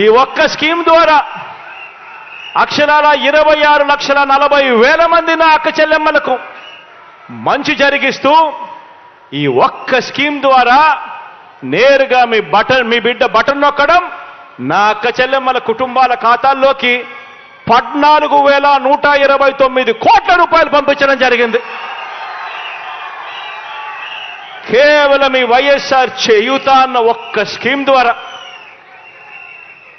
ఈ ఒక్క స్కీమ్ ద్వారా అక్షరాల ఇరవై ఆరు లక్షల నలభై వేల మంది నా అక్క చెల్లెమ్మలకు మంచి జరిగిస్తూ ఈ ఒక్క స్కీమ్ ద్వారా నేరుగా మీ బటన్ మీ బిడ్డ బటన్ నొక్కడం నా అక్క చెల్లెమ్మల కుటుంబాల ఖాతాల్లోకి పద్నాలుగు వేల నూట ఇరవై తొమ్మిది కోట్ల రూపాయలు పంపించడం జరిగింది. కేవలం ఈ వైఎస్ఆర్ చేయూత అన్న ఒక్క స్కీమ్ ద్వారా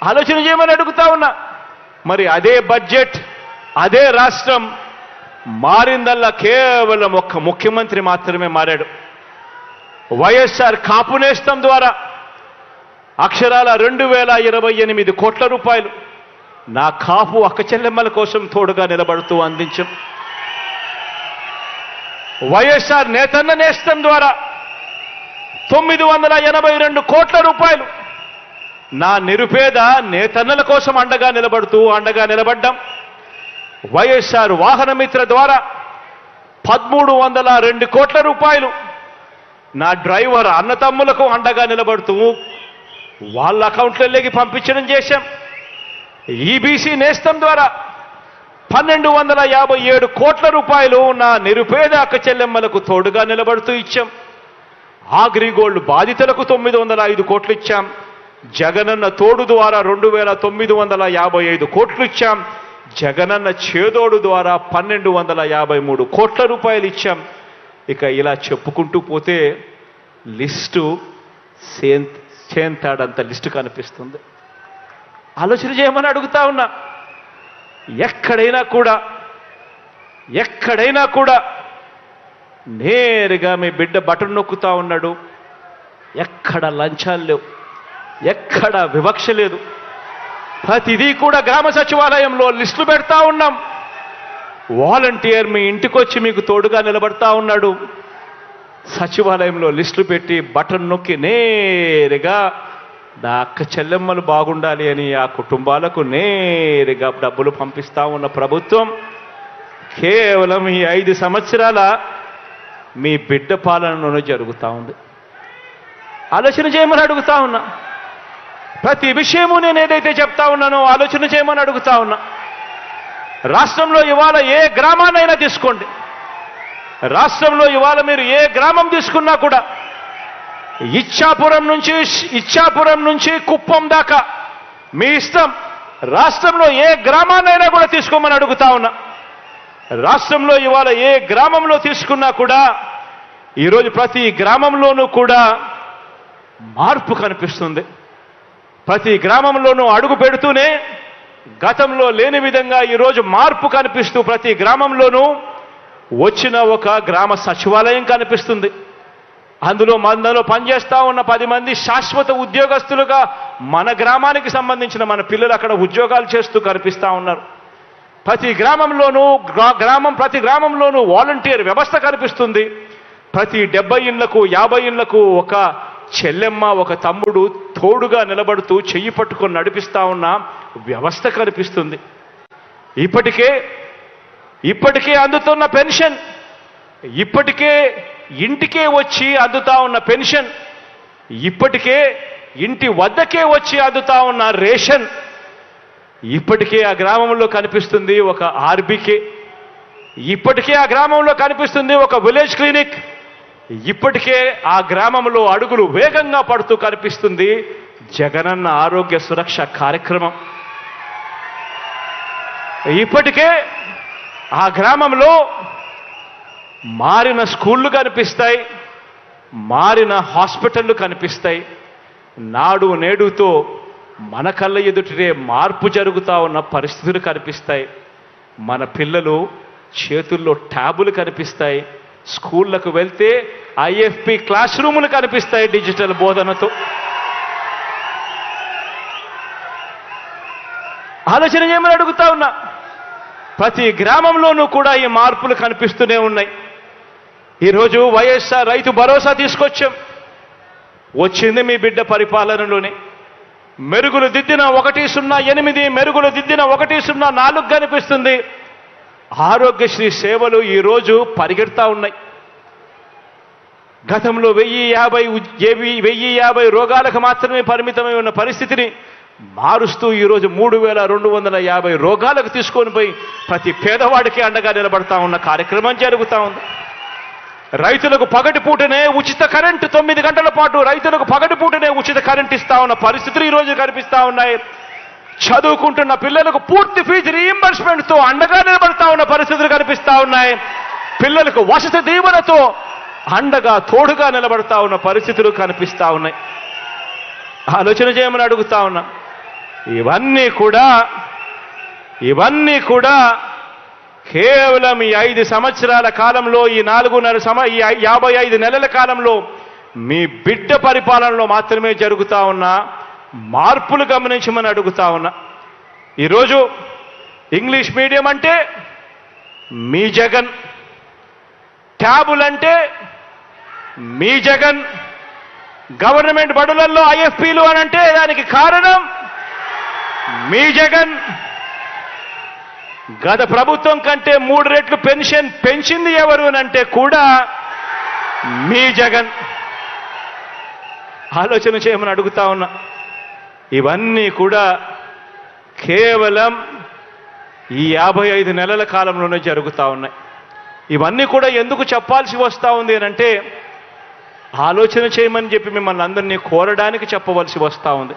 ఆలోచన చేయమని అడుగుతా ఉన్నా. మరి అదే బడ్జెట్ అదే రాష్ట్రం మారిందల్లా కేవలం ఒక్క ముఖ్యమంత్రి మాత్రమే మారాడు. వైఎస్ఆర్ కాపునేస్తం ద్వారా అక్షరాల రెండు వేల ఇరవై ఎనిమిది కోట్ల రూపాయలు నా కాపు అక్క చెల్లెమ్మల కోసం తోడుగా నిలబడుతూ అందించం. వైఎస్ఆర్ నేతన్న నేస్తం ద్వారా తొమ్మిది వందల ఎనభై రెండు కోట్ల రూపాయలు నా నిరుపేద నేతన్నల కోసం అండగా నిలబడుతూ అండగా నిలబడ్డం. వైఎస్ఆర్ వాహనమిత్ర ద్వారా పదమూడు వందల రెండు కోట్ల రూపాయలు నా డ్రైవర్ అన్నతమ్ములకు అండగా నిలబడుతూ వాళ్ళ అకౌంట్లలోకి పంపించడం చేశాం. ఈబీసీ నేస్తం ద్వారా పన్నెండు వందల యాభై ఏడు కోట్ల రూపాయలు నా నిరుపేద అక్క చెల్లెమ్మలకు తోడుగా నిలబడుతూ ఇచ్చాం. ఆగ్రిగోల్డ్ బాధితులకు తొమ్మిది వందల ఐదు కోట్లు ఇచ్చాం. జగనన్న తోడు ద్వారా రెండు వేల తొమ్మిది వందల యాభై ఐదు కోట్లు ఇచ్చాం. జగనన్న చేదోడు ద్వారా పన్నెండు వందల యాభై మూడు కోట్ల రూపాయలు ఇచ్చాం. ఇక ఇలా చెప్పుకుంటూ పోతే లిస్టు సేన్ చేంతాడంత లిస్టు కనిపిస్తుంది. ఆలోచన చేయమని అడుగుతా ఉన్నా. ఎక్కడైనా కూడా ఎక్కడైనా కూడా నేరుగా మీ బిడ్డ బటన్ నొక్కుతా ఉన్నాడు. ఎక్కడ లంచాలు లేవు. ఎక్కడ వివక్ష లేదు. ప్రతిదీ కూడా గ్రామ సచివాలయంలో లిస్టులు పెడతా ఉన్నాం. వాలంటీర్ మీ ఇంటికి వచ్చి మీకు తోడుగా నిలబడతా ఉన్నాడు. సచివాలయంలో లిస్టులు పెట్టి బటన్ నొక్కి నేరుగా నా అక్క చెల్లెమ్మలు బాగుండాలి అని ఆ కుటుంబాలకు నేరుగా డబ్బులు పంపిస్తా ఉన్న ప్రభుత్వం కేవలం ఈ ఐదు సంవత్సరాల మీ బిడ్డ పాలనలోనే జరుగుతూ ఉంది. ఆలోచన చేయమని అడుగుతా ఉన్నా. ప్రతి విషయము నేను ఏదైతే చెప్తా ఉన్నానో ఆలోచన చేయమని అడుగుతా ఉన్నా. రాష్ట్రంలో ఇవాళ ఏ గ్రామాన్నైనా తీసుకోండి. రాష్ట్రంలో ఇవాళ మీరు ఏ గ్రామం తీసుకున్నా కూడా ఇచ్చాపురం నుంచి ఇచ్చాపురం నుంచి కుప్పం దాకా మీ ఇష్టం రాష్ట్రంలో ఏ గ్రామాన్నైనా కూడా తీసుకోమని అడుగుతా ఉన్నా. రాష్ట్రంలో ఇవాళ ఏ గ్రామంలో తీసుకున్నా కూడా ఈరోజు ప్రతి గ్రామంలోనూ కూడా మార్పు కనిపిస్తుంది. ప్రతి గ్రామంలోనూ అడుగు పెడుతూనే గతంలో లేని విధంగా ఈరోజు మార్పు కనిపిస్తూ ప్రతి గ్రామంలోనూ వచ్చిన ఒక గ్రామ సచివాలయం కనిపిస్తుంది. అందులో మనలో పనిచేస్తూ ఉన్న పది మంది శాశ్వత ఉద్యోగస్తులుగా మన గ్రామానికి సంబంధించిన మన పిల్లలు అక్కడ ఉద్యోగాలు చేస్తూ కనిపిస్తూ ఉన్నారు. ప్రతి గ్రామంలోనూ గ్రా- గ్రామం ప్రతి గ్రామంలోనూ వాలంటీర్ వ్యవస్థ కనిపిస్తుంది. ప్రతి డెబ్బై ఇళ్ళకు యాభై ఇళ్ళకు ఒక చెల్లెమ్మ ఒక తమ్ముడు తోడుగా నిలబడుతూ చెయ్యి పట్టుకొని నడిపిస్తా ఉన్న వ్యవస్థ కనిపిస్తుంది. ఇప్పటికే ఇప్పటికే అందుతున్న పెన్షన్ ఇప్పటికే ఇంటికే వచ్చి అందుతా ఉన్న పెన్షన్ ఇప్పటికే ఇంటి వద్దకే వచ్చి అందుతా ఉన్న రేషన్ ఇప్పటికే ఆ గ్రామంలో కనిపిస్తుంది ఒక ఆర్బీకే ఇప్పటికే ఆ గ్రామంలో కనిపిస్తుంది ఒక విలేజ్ క్లినిక్ ఇప్పటికే ఆ గ్రామంలో అడుగులు వేగంగా పడుతూ కనిపిస్తుంది జగనన్న ఆరోగ్య సురక్ష కార్యక్రమం. ఇప్పటికే ఆ గ్రామంలో మారిన స్కూళ్ళు కనిపిస్తాయి మారిన హాస్పిటళ్ళు కనిపిస్తాయి. నాడు నేడుతో మన కళ్ళ ఎదుటినే మార్పు జరుగుతూ ఉన్న పరిస్థితులు కనిపిస్తాయి. మన పిల్లలు చేతుల్లో ట్యాబులు కనిపిస్తాయి. స్కూళ్ళకు వెళ్తే ఐఎఫ్పి క్లాస్ రూములు కనిపిస్తాయి డిజిటల్ బోధనతో. ఆలోచన చేయమని అడుగుతా ఉన్నా? ప్రతి గ్రామంలోనూ కూడా ఈ మార్పులు కనిపిస్తూనే ఉన్నాయి. ఈరోజు వైఎస్ఆర్ రైతు భరోసా తీసుకొచ్చాం. వచ్చింది మీ బిడ్డ పరిపాలనలోనే. మెరుగులు దిద్దిన ఒకటి సున్నా ఎనిమిది మెరుగులు దిద్దిన ఒకటి సున్నా నాలుగు కనిపిస్తుంది. ఆరోగ్యశ్రీ సేవలు ఈరోజు పరిగెడతా ఉన్నాయి. గతంలో వెయ్యి యాభై వెయ్యి యాభై రోగాలకు మాత్రమే పరిమితమై ఉన్న పరిస్థితిని మారుస్తూ ఈరోజు మూడు వేల రెండు వందల యాభై రోగాలకు తీసుకొని పోయి ప్రతి పేదవాడికి అండగా నిలబడతా ఉన్న కార్యక్రమం జరుగుతూ ఉంది. రైతులకు పగటి పూటనే ఉచిత కరెంటు తొమ్మిది గంటల పాటు రైతులకు పగటి పూటనే ఉచిత కరెంట్ ఇస్తా ఉన్న పరిస్థితులు ఈరోజు కనిపిస్తూ కనిపిస్తా ఉన్నాయి. చదువుకుంటున్న పిల్లలకు పూర్తి ఫీజు రీయింబర్స్మెంట్తో అండగా నిలబడతా ఉన్న పరిస్థితులు కనిపిస్తా ఉన్నాయి. పిల్లలకు వసతి దీవెనతో అండగా తోడుగా నిలబడతా ఉన్న పరిస్థితులు కనిపిస్తా ఉన్నాయి. ఆలోచన చేయమని అడుగుతా ఉన్నా. ఇవన్నీ కూడా ఇవన్నీ కూడా కేవలం ఈ ఐదు సంవత్సరాల కాలంలో ఈ నాలుగున్నర సమ ఈ యాభై ఐదు నెలల కాలంలో మీ బిడ్డ పరిపాలనలో మాత్రమే జరుగుతా ఉన్న. మార్పులు గమనించమని అడుగుతా ఉన్నా. ఈరోజు ఇంగ్లీష్ మీడియం అంటే మీ జగన్ ట్యాబులు అంటే మీ జగన్ గవర్నమెంట్ బడులలో ఐఎఫ్పీలు అని అంటే దానికి కారణం మీ జగన్. గత ప్రభుత్వం కంటే మూడు రెట్లు పెన్షన్ పెంచింది ఎవరు అని అంటే కూడా మీ జగన్. ఆలోచన చేయమని అడుగుతా ఉన్నా. ఇవన్నీ కూడా కేవలం ఈ యాభై ఐదు నెలల కాలంలోనే జరుగుతూ ఉన్నాయి. ఇవన్నీ కూడా ఎందుకు చెప్పాల్సి వస్తూ ఉంది అని అంటే ఆలోచన చేయమని చెప్పి మిమ్మల్ని అందరినీ కోరడానికి చెప్పవలసి వస్తూ ఉంది.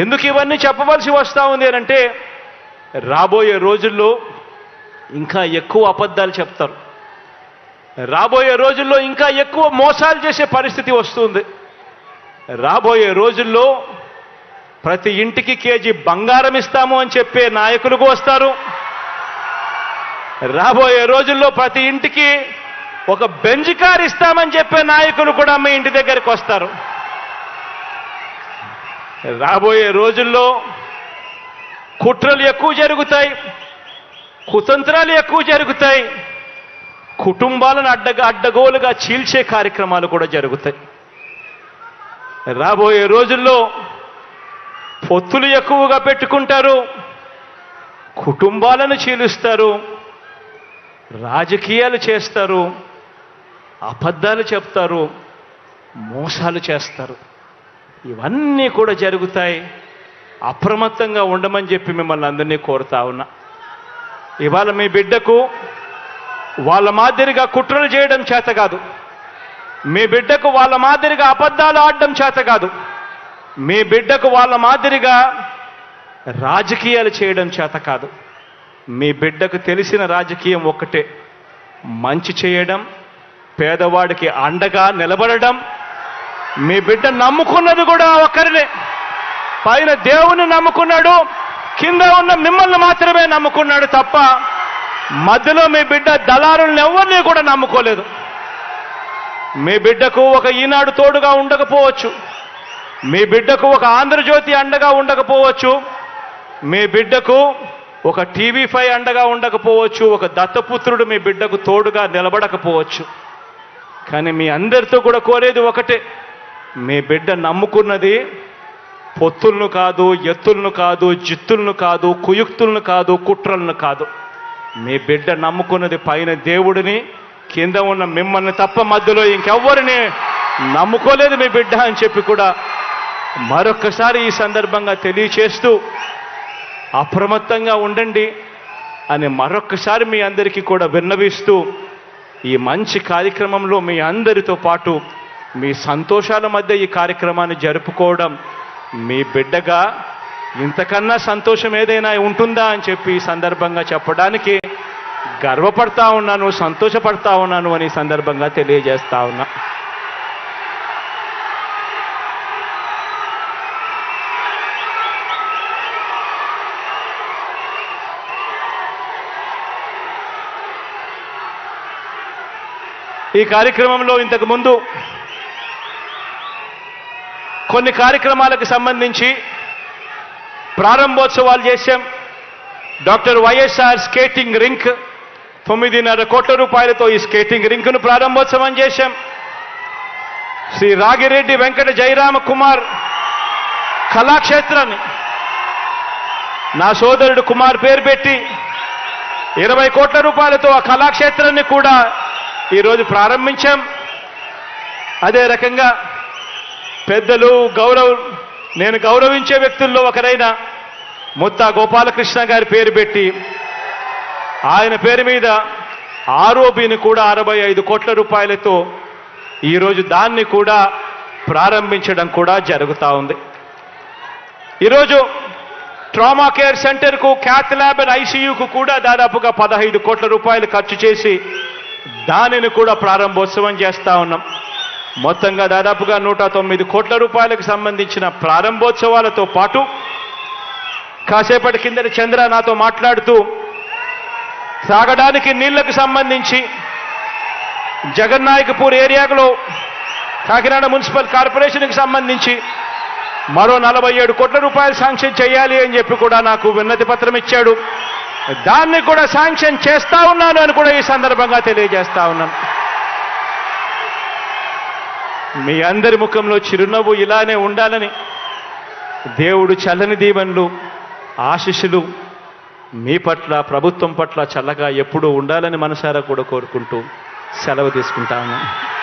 ఎందుకు ఇవన్నీ చెప్పవలసి వస్తూ ఉంది అని అంటే రాబోయే రోజుల్లో ఇంకా ఎక్కువ అబద్ధాలు చెప్తారు. రాబోయే రోజుల్లో ఇంకా ఎక్కువ మోసాలు చేసే పరిస్థితి వస్తుంది. రాబోయే రోజుల్లో ప్రతి ఇంటికి కేజీ బంగారం ఇస్తాము అని చెప్పే నాయకులకు వస్తారు. రాబోయే రోజుల్లో ప్రతి ఇంటికి ఒక బెంజ్ కార్ ఇస్తామని చెప్పే నాయకులు కూడా మీ ఇంటి దగ్గరికి వస్తారు. రాబోయే రోజుల్లో కుట్రలు ఎక్కువ జరుగుతాయి కుతంత్రాలు ఎక్కువ జరుగుతాయి కుటుంబాలను అడ్డగా అడ్డగోలుగా చీల్చే కార్యక్రమాలు కూడా జరుగుతాయి. రాబోయే రోజుల్లో పొత్తులు ఎక్కువగా పెట్టుకుంటారు కుటుంబాలను చీలుస్తారు రాజకీయాలు చేస్తారు అబద్ధాలు చెప్తారు మోసాలు చేస్తారు. ఇవన్నీ కూడా జరుగుతాయి. అప్రమత్తంగా ఉండమని చెప్పి మిమ్మల్ని అందరినీ కోరుతా ఉన్నా. ఇవాళ మీ బిడ్డకు వాళ్ళ మాదిరిగా కుట్రలు చేయడం చేత కాదు. మీ బిడ్డకు వాళ్ళ మాదిరిగా అబద్ధాలు ఆడడం చేత కాదు. మీ బిడ్డకు వాళ్ళ మాదిరిగా రాజకీయాలు చేయడం చేత కాదు. మీ బిడ్డకు తెలిసిన రాజకీయం ఒక్కటే. మంచి చేయడం పేదవాడికి అండగా నిలబడడం. మీ బిడ్డ నమ్ముకున్నది కూడా ఒకరినే పైన దేవుని నమ్ముకున్నాడు కింద ఉన్న మిమ్మల్ని మాత్రమే నమ్ముకున్నాడు తప్ప మధ్యలో మీ బిడ్డ దళారులను ఎవరిని కూడా నమ్ముకోలేదు. మీ బిడ్డకు ఒక ఈనాడు తోడుగా ఉండకపోవచ్చు. మీ బిడ్డకు ఒక ఆంధ్రజ్యోతి అండగా ఉండకపోవచ్చు మీ బిడ్డకు ఒక టీవీ ఫైవ్ అండగా ఉండకపోవచ్చు ఒక దత్తపుత్రుడు మీ బిడ్డకు తోడుగా నిలబడకపోవచ్చు. కానీ మీ అందరితో కూడా కోరేది ఒకటే మీ బిడ్డ నమ్ముకున్నది పొత్తులను కాదు ఎత్తులను కాదు జిత్తులను కాదు కుయుక్తులను కాదు కుట్రలను కాదు. మీ బిడ్డ నమ్ముకున్నది పైన దేవుడిని కింద ఉన్న మిమ్మల్ని తప్ప మధ్యలో ఇంకెవ్వరిని నమ్ముకోలేదు మీ బిడ్డ అని చెప్పి కూడా మరొకసారి ఈ సందర్భంగా తెలియచేస్తూ అప్రమత్తంగా ఉండండి అని మరొకసారి మీ అందరికీ కూడా విన్నవిస్తూ ఈ మంచి కార్యక్రమంలో మీ అందరితో పాటు మీ సంతోషాల మధ్య ఈ కార్యక్రమాన్ని జరుపుకోవడం మీ బిడ్డగా ఇంతకన్నా సంతోషం ఏదైనా ఉంటుందా అని చెప్పి ఈ సందర్భంగా చెప్పడానికి గర్వపడతా ఉన్నాను సంతోషపడతా ఉన్నాను అని సందర్భంగా తెలియజేస్తా ఉన్నా. ఈ కార్యక్రమంలో ఇంతకు ముందు కొన్ని కార్యక్రమాలకు సంబంధించి ప్రారంభోత్సవాలు చేశాం. డాక్టర్ వైఎస్ఆర్ స్కేటింగ్ రింక్ తొమ్మిదిన్నర కోట్ల రూపాయలతో ఈ స్కేటింగ్ రింక్ను ప్రారంభోత్సవం చేశాం. శ్రీ రాగిరెడ్డి వెంకట జయరామ కుమార్ కళాక్షేత్రాన్ని నా సోదరుడు కుమార్ పేరు పెట్టి ఇరవై కోట్ల రూపాయలతో ఆ కళాక్షేత్రాన్ని కూడా ఈరోజు ప్రారంభించాం. అదే రకంగా పెద్దలు గౌరవ్ నేను గౌరవించే వ్యక్తుల్లో ఒకరైన ముత్తా గోపాలకృష్ణ గారి పేరు పెట్టి ఆయన పేరు మీద ఆరోబీని కూడా అరవై ఐదు కోట్ల రూపాయలతో ఈరోజు దాన్ని కూడా ప్రారంభించడం కూడా జరుగుతూ ఉంది. ఈరోజు ట్రామా కేర్ సెంటర్కు క్యాత్ ల్యాబ్ అండ్ ఐసీయూకు కూడా దాదాపుగా పదహైదు కోట్ల రూపాయలు ఖర్చు చేసి దానిని కూడా ప్రారంభోత్సవం చేస్తా ఉన్నాం. మొత్తంగా దాదాపుగా నూట తొమ్మిది కోట్ల రూపాయలకు సంబంధించిన ప్రారంభోత్సవాలతో పాటు కాసేపటి కిందటి చంద్ర నాతో మాట్లాడుతూ తాగడానికి నీళ్ళకు సంబంధించి జగన్నాయకపూర్ ఏరియాలో కాకినాడ మున్సిపల్ కార్పొరేషన్కి సంబంధించి మరో నలభై ఏడు కోట్ల రూపాయలు శాంక్షన్ చేయాలి అని చెప్పి కూడా నాకు విన్నతి పత్రం ఇచ్చాడు. దాన్ని కూడా శాంక్షన్ చేస్తా ఉన్నాను అని కూడా ఈ సందర్భంగా తెలియజేస్తా ఉన్నాను. మీ అందరి ముఖంలో చిరునవ్వు ఇలానే ఉండాలని దేవుడు చల్లని దీవెనలు ఆశిషులు మీ పట్ల ప్రభుత్వం పట్ల చల్లగా ఎప్పుడూ ఉండాలని మనసారా కూడా కోరుకుంటూ సెలవు తీసుకుంటా ఉన్నాను.